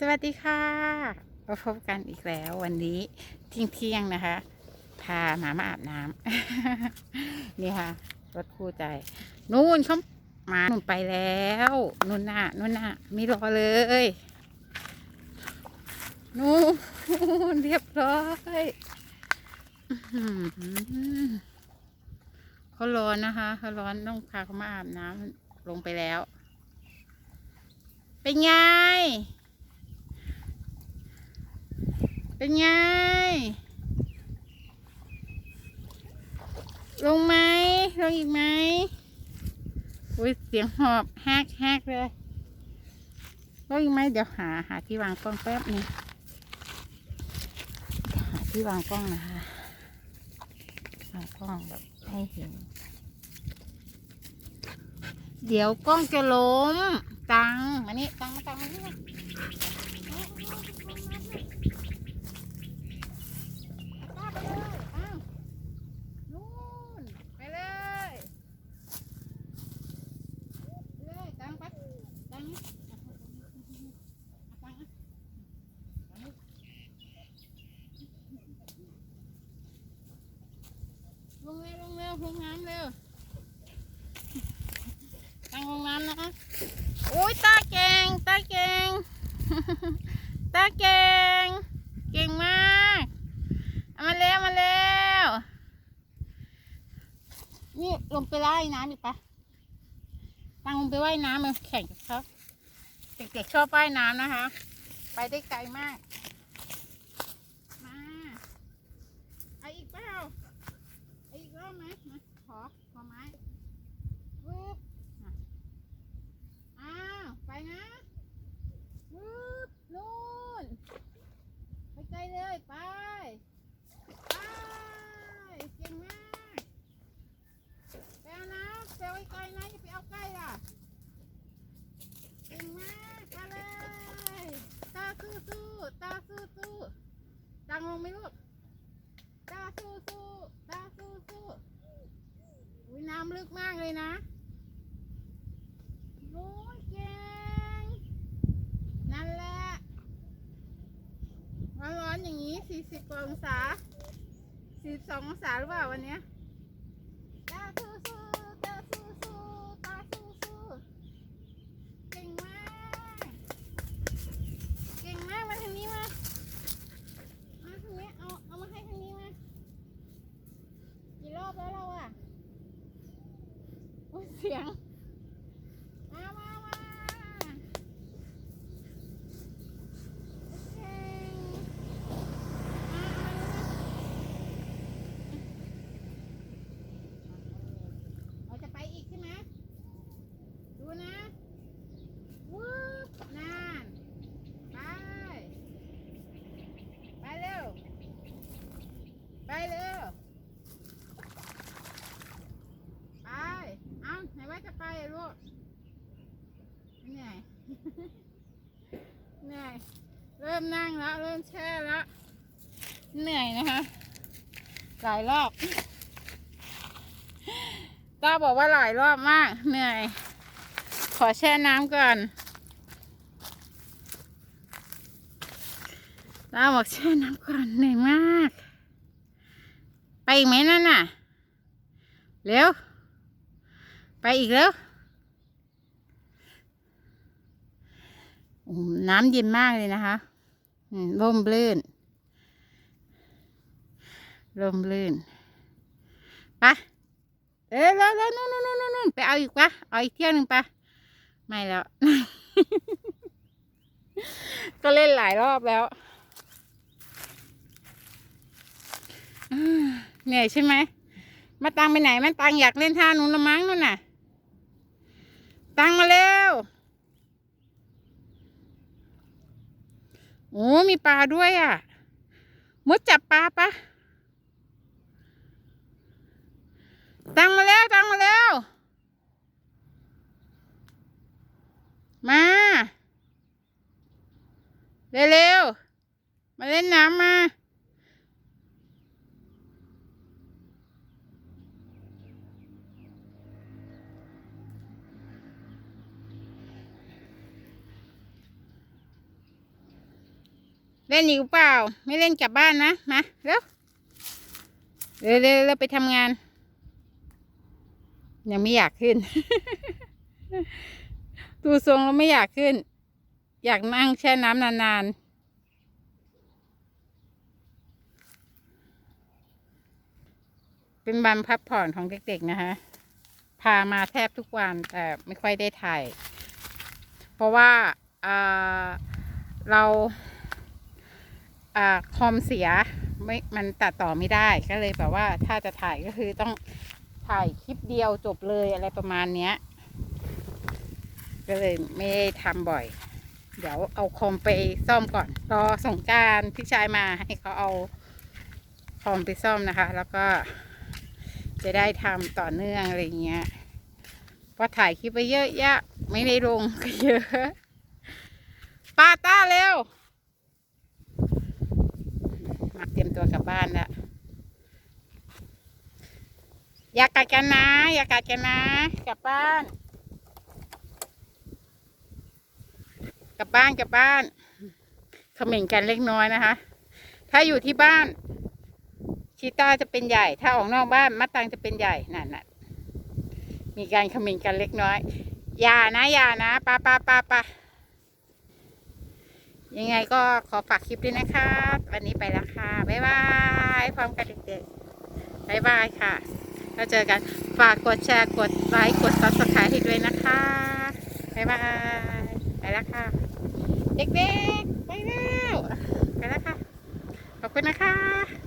สวัสดีค่ะมาพบกันอีกแล้ววันนี้เที่ยงเที่ยงนะคะ พาหมามาอาบน้ำ นี่ค่ะ รถคู่ใจ นู่นเขามานู่นไปแล้ว นู่นน่ะนู่นน่ะไม่รอเลย นู่นเรียบร้อยเขาร้อนนะคะเขาร้อนต้องพาเขามาอาบน้ำลงไปแล้ว เป็นไง เป็นไง ลงไหมลงอีกไหมอุ้ยเสียงหอบแฮกแฮกเลยลงอีกไหมเดี๋ยวหาหาที่วางกล้องแป๊บนึงหาที่วางกล้องนะคะวางกล้องแบบให้เห็น เดี๋ยวกล้องจะล้ม ตังมานี่ตังมาตังมานี่มาเอาไปเลยอ้าวนู่นไปเลยไปเลยตังไปตังนี่เอาตังอะตังนี่ล งเร็วลงเร็วลงน้ำเร็วตั้งลงน้ำนะคะโอ้ยตาเก่งตาเก่งตาเก่งเก่งมากเอามาเร็วมาเร็วนี่ลงไปไล่น้ำอีกปะตั้งลงไปว่ายน้ำมาแข่งกับเขาเด็กๆชอบว่ายน้ำนะคะ ไปได้ไกลมาก มาเอาอีกเปล่าเอาอีกรอบไหมมาข อขอไม้ปึ๊บอ้าว ไปนะวืบนู่น ไปไกลเลย ไป ไป เก่งมากไปเอานะไปเอาไกลๆนะอย่าไปเอาใกล้ล่ะ เก่งมากไปเลยตาสู้สู้ตาสู้สู้ๆดังลงไหมลูกตาสู้สู้ตาสู้สู้ อุ้ยน้ำลึกมากเลยนะโอ้ยเก่งนั่นแหละร้อนๆอย่างนี้ 40กว่าองศา42องศาหรือเปล่าวันเนี้ยตาสู้สู้ๆตาสู้สู้ๆตาสู้สู้ๆเก่งมาก เก่งมากมาทางนี้มา มาทางนี้ เอา เอามาให้ทางนี้มา กี่รอบแล้วเราอะโอ้ยเสียง มามามาเราจะไปอีกใช่ไหมดูนะวูบนาน ไป ไปเร็ว ไปเร็ว ไป เอาไหนว่า เหนื่อยเหนื่อย เริ่มนั่งแล้ว เริ่มแช่แล้ว เหนื่อยนะคะ หลายรอบตาบอกว่าหลายรอบมาก เหนื่อย ขอแช่น้ำก่อนตาบอกแช่น้ำก่อนเหนื่อยมาก ไปอีกไหมนั่นน่ะ เร็ว ไปอีกแล้ว โอ้โห น้ำเย็นมากเลยนะคะอืมร่มรื่นร่มรื่นปะเอ้ยแล้วแล้วนู่นนู่นนู่นไปเอาอีกปะเอาอีกเที่ยวหนึ่งปะไม่แล้ว ก็เล่นหลายรอบแล้วเหนื่อยใช่ไหมมาตังไปไหนมาตังอยากเล่นท่านู้นละมั้งนู่นน่ะ ตังมาเร็ว โอ้มีปลาด้วยอะ มดจับปลาปะตังมาแล้วตังมาแล้ว มา เร็วๆ มาเล่นน้ำมา เล่นอยู่เปล่า ไม่เล่นกลับบ้านนะ มาเร็วเร็วเร็วไปทำงาน ยังไม่อยากขึ้น ดูทรงแล้วไม่อยากขึ้น อยากนั่งแช่น้ำนานๆ เป็นวันพักผ่อนของเด็กๆนะคะพามาแทบทุกวันแต่ไม่ค่อยได้ถ่าย เพราะว่าอ่าเรา อคอมเสียไม่มันตัดต่อไม่ได้ก็เลยแบบว่าถ้าจะถ่ายก็คือต้องถ่ายคลิปเดียวจบเลยอะไรประมาณเนี้ย ก็เลยไม่ได้ทำบ่อย เดี๋ยวเอาคอมไปซ่อมก่อน รอส่งการพี่ชายมาให้เขาเอาคอมไปซ่อมนะคะ แล้วก็จะได้ทำต่อเนื่องอะไรเงี้ยเพราะถ่ายคลิปไปเยอะแยะไม่ได้ลงก็เยอะปาต้าเร็ว ตรียมตัวกลับบ้านแล้วอย่ากัดกันนะ อย่ากัดกันนะ กลับบ้าน กลับบ้านกลับบ้านเขม่นกันเล็กน้อยนะคะ ถ้าอยู่ที่บ้าน ชีต้าจะเป็นใหญ่ ถ้าออกนอกบ้านมัดตังจะเป็นใหญ่นั่นน่ะมีการเขม่นกันเล็กน้อย อย่านะ อย่านะปาปาปาปา ยังไงก็ขอฝากคลิปด้วยนะครับ วันนี้ไปแล้วค่ะ บ๊ายบายพร้อมกันเด็กๆ บ๊ายบายค่ะ แล้วเจอกัน ฝากกดแชร์ กดไลค์ กดซับสไครต์ให้ด้วยนะคะ บ๊ายบาย ไปแล้วค่ะ เด็กๆ ไปแล้ว ไปแล้วค่ะ ขอบคุณนะคะ